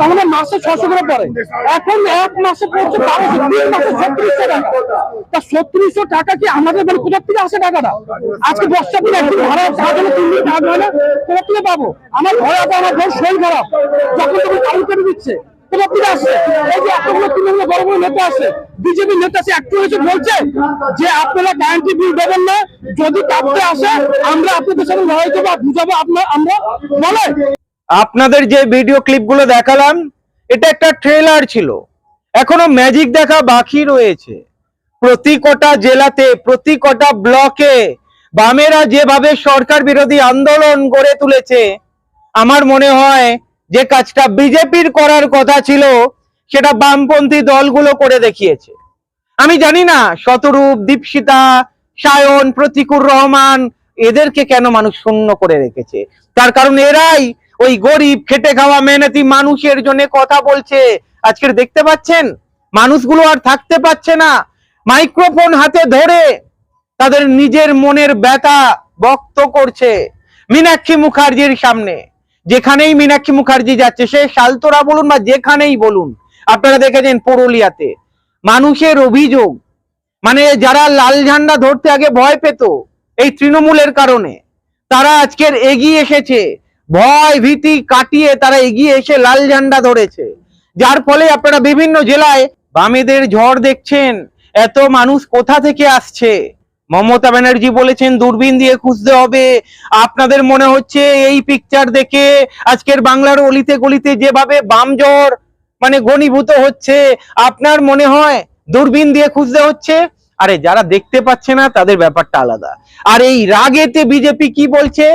তাহলে মাসে ছশো করে এখন এক মাসে পড়ছে বারোশো তিন মাসে টাকা। তা টাকা কি আমাদের মানে কোথার থেকে আসে টাকাটা? আজকে দশটা দিন, একদিন ভাড়া তিন দিন থেকে পাবো? আমার আমার ঘর শরীর খারাপ যখন তখন চালু করে দিচ্ছে এই যে নেতা আছে, বিজেপি নেতা যে আপনারা গ্যারান্টি বিল দেবেন না। যদি আসে, আমরা আপনাদের সাথে লড়াই করব আপনার আমরা বলে। আপনাদের যে ভিডিও ক্লিপগুলো দেখালাম, এটা একটা ট্রেলার ছিল। এখনও ম্যাজিক দেখা বাকি রয়েছে। প্রতি কটা জেলাতে, প্রতি কটা ব্লকে বামেরা যেভাবে সরকার বিরোধী আন্দোলন গড়ে তুলেছে, আমার মনে হয় যে কাজটা বিজেপির করার কথা ছিল, সেটা বামপন্থী দলগুলো করে দেখিয়েছে। আমি জানি না, শতরূপ, দীপশিতা, সায়ন, প্রতিকুর রহমান, এদেরকে কেন মানুষ শূন্য করে রেখেছে? তার কারণ এরাই ওই গরিব, খেটে খাওয়া, মেহনতি মানুষের জন্য কথা বলছে। আজকের দেখতে পাচ্ছেন? মানুষগুলো আর থাকতে পারছে না। মাইক্রোফোন হাতে ধরে তাদের নিজের মনের ব্যথা বক্ত করছে মীনাক্ষী মুখার্জির সামনে। যেখানেই মীনাক্ষী মুখার্জি যাচ্ছে, সে শালতোরা বলুন বা যেখানেই বলুন, আপনারা দেখেছেন পুরুলিয়াতে। মানুষের অভিযোগ মানে যারা লাল ঝান্ডা ধরতে আগে ভয় পেত এই তৃণমূলের কারণে, তারা আজকের এগিয়ে এসেছে। ভয় ভীতি কাটিয়ে তারা এগিয়ে এসে লাল ঝান্ডা ধরেছে। যার ফলে আপনারা বিভিন্ন জেলায় বামেদের ঝড় দেখছেন। এত মানুষ কোথা থেকে আসছে? মমতা ব্যানার্জি বলেছেন, দূরবীন দিয়ে খুঁজতে হবে। আপনাদের মনে হচ্ছে এই পিকচার দেখে আজকের বাংলার অলিতে গলিতে যেভাবে বাম জ্বর মানে ঘনীভূত হচ্ছে, আপনার মনে হয় দূরবীন দিয়ে খুঁজতে হচ্ছে? আরে যারা দেখতে পাচ্ছে না, তাদের ব্যাপারটা আলাদা। আর এই রাগেতে বিজেপি কি বলছে?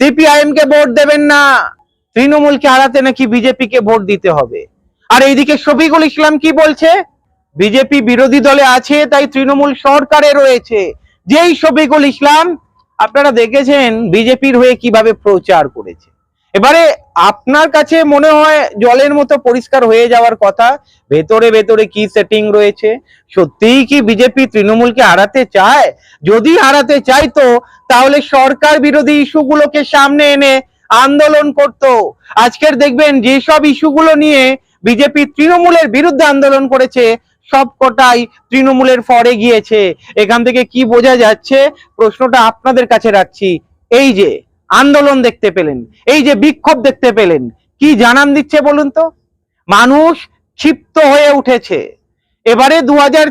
সিপিআইএম কে ভোট দেবেন না। তৃণমূলকে হারাতে নাকি বিজেপি কে ভোট দিতে হবে? আর এইদিকে শফিকুল ইসলাম কি বলছে? বিজেপি বিরোধী দলে আছে, তাই তৃণমূল সরকারে রয়েছে। যেই শফিকুল ইসলাম, আপনারা দেখেছেন বিজেপির হয়ে কীভাবে প্রচার করেছে। এবারে আপনার কাছে মনে হয় জলের মতো পরিষ্কার হয়ে যাওয়ার কথা? ভেতরে ভেতরে কি সেটিং রয়েছে? সত্যিই কি বিজেপি তৃণমূলকে হারাতে চায়? যদি হারাতে চাইতো তাহলে সরকার বিরোধী ইস্যুগুলোকে সামনে এনে আন্দোলন করত। আজকের দেখবেন যেসব ইস্যুগুলো নিয়ে বিজেপি তৃণমূলের বিরুদ্ধে আন্দোলন করেছে সব কটাই তৃণমূলের ফরে গিয়েছে। এখান থেকে কি বোঝা যাচ্ছে? প্রশ্নটা আপনাদের কাছে রাখছি। এই যে আন্দোলন দেখতে পেলেন। এই যে বিক্ষোভ দেখতে পেলেন, কি জানান দিচ্ছে বলুন তো? মানুষ ক্ষিপ্ত হয়ে উঠেছে। এবারে দু হাজার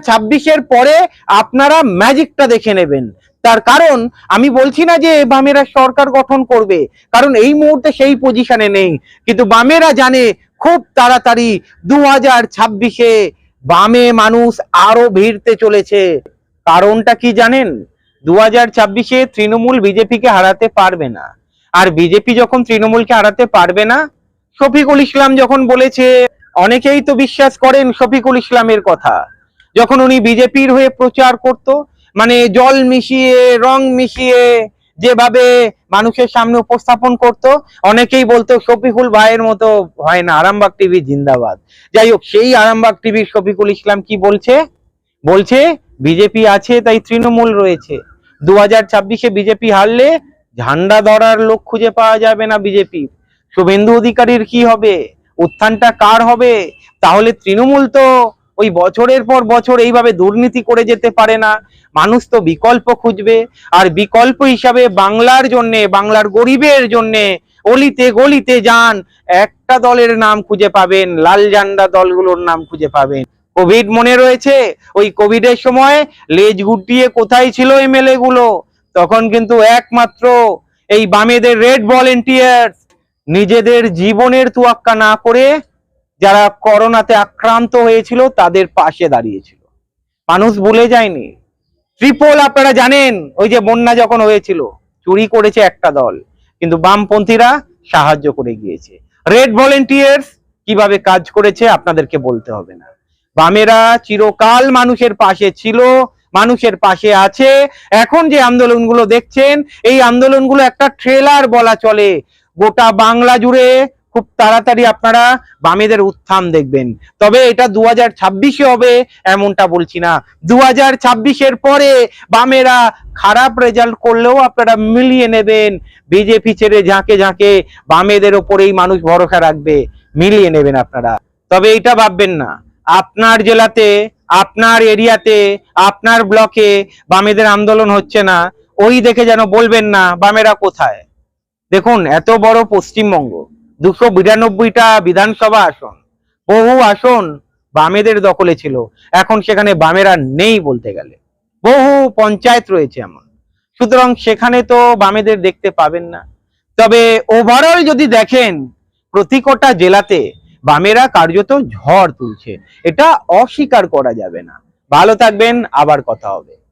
পরে আপনারা ম্যাজিকটা দেখে নেবেন। তার কারণ, আমি বলছি না যে বামেরা সরকার গঠন করবে, কারণ এই মুহূর্তে সেই পজিশনে নেই। কিন্তু বামেরা জানে খুব তাড়াতাড়ি দু হাজার ছাব্বিশে বামে মানুষ আরও ভিড়তে চলেছে। কারণটা কি জানেন? দু ছাব্বিশে তৃণমূল বিজেপিকে হারাতে পারবে না। আর বিজেপি যখন তৃণমূলকে হারাতে পারবে না, শফিকুল ইসলাম যখন বলেছে, অনেকেই তো বিশ্বাস করেন শফিকুল ইসলামের কথা। যখন উনি বিজেপির হয়ে প্রচার করত মানে জল মিশিয়ে, রং মিশিয়ে, যেভাবে মানুষের সামনে উপস্থাপন করত, অনেকেই বলতো শফিকুল ভাইয়ের মতো হয় না, আরামবাগ টিভি জিন্দাবাদ। যাই হোক, সেই আরামবাগ টিভির শফিকুল ইসলাম কি বলছে? বলছে বিজেপি আছে, তাই তৃণমূল রয়েছে। দু হাজার ছাব্বিশে বিজেপি হারলে ঝান্ডা ধরার লোক খুঁজে পাওয়া যাবে না বিজেপি শুভেন্দু অধিকারীর কি হবে? উত্থানটা কার হবে? তাহলে তৃণমূল তো ওই বছরের পর বছর এইভাবে দুর্নীতি করে যেতে পারে না। মানুষ তো বিকল্প খুঁজবে। আর বিকল্প হিসাবে বাংলার জন্যে, বাংলার গরিবের জন্যে অলিতে গলিতে যান একটা দলের নাম খুঁজে পাবেন, লাল ঝান্ডা দলগুলোর নাম খুঁজে পাবেন। কোভিড মনে রয়েছে, ওই কোভিডের সময় লেজ গুটিয়ে কোথায় ছিল এমএলএ গুলো তখন কিন্তু একমাত্র এই বামেদের রেড ভলেন্টিয়ার নিজেদের জীবনের তুয়াক্কা না করে যারা করোনাতে আক্রান্ত হয়েছিল তাদের পাশে দাঁড়িয়েছিল। মানুষ ভুলে যায়নি। ট্রিপল আপনারা জানেন, ওই যে বন্যা যখন হয়েছিল, চুরি করেছে একটা দল, কিন্তু বামপন্থীরা সাহায্য করে গিয়েছে। রেড ভলেন্টিয়ার্স কীভাবে কাজ করেছে আপনাদেরকে বলতে হবে না। বামেরা চিরকাল মানুষের পাশে ছিল, মানুষের পাশে আছে। এখন যে আন্দোলনগুলো দেখছেন, এই আন্দোলনগুলো একটা ট্রেলার বলা চলে। গোটা বাংলা জুড়ে খুব তাড়াতাড়ি আপনারা বামেদের উত্থান দেখবেন। তবে এটা দু হাজার ছাব্বিশে হবে, এমনটা বলছি না। দু হাজার ছাব্বিশের পরে বামেরা খারাপ রেজাল্ট করলেও আপনারা মিলিয়ে নেবেন। বিজেপি ছেড়ে ঝাঁকে ঝাঁকে বামেদের ওপরেই মানুষ ভরসা রাখবে। মিলিয়ে নেবেন আপনারা। তবে এটা ভাববেন না। আপনার জেলাতে, আপনার এরিয়াতে, আপনার ব্লকে বামেদের আন্দোলন হচ্ছে না, ওই দেখে যেন বলবেন না বামেরা কোথায়। দেখুন, এত বড় পশ্চিমবঙ্গ, দুশো বিরানব্বইটা বিধানসভা আসন, বহু আসন বামেদের দখলে ছিল। এখন সেখানে বামেরা নেই বলতে গেলে। বহু পঞ্চায়েত রয়েছে এমন। সুতরাং সেখানে তো বামেদের দেখতে পাবেন না। তবে ওভারঅল যদি দেখেন, প্রতি কটা জেলাতে বামেরা কার্যত ঝড় তুলছে। এটা অস্বীকার করা যাবে না। ভালো থাকবেন আবার কথা হবে।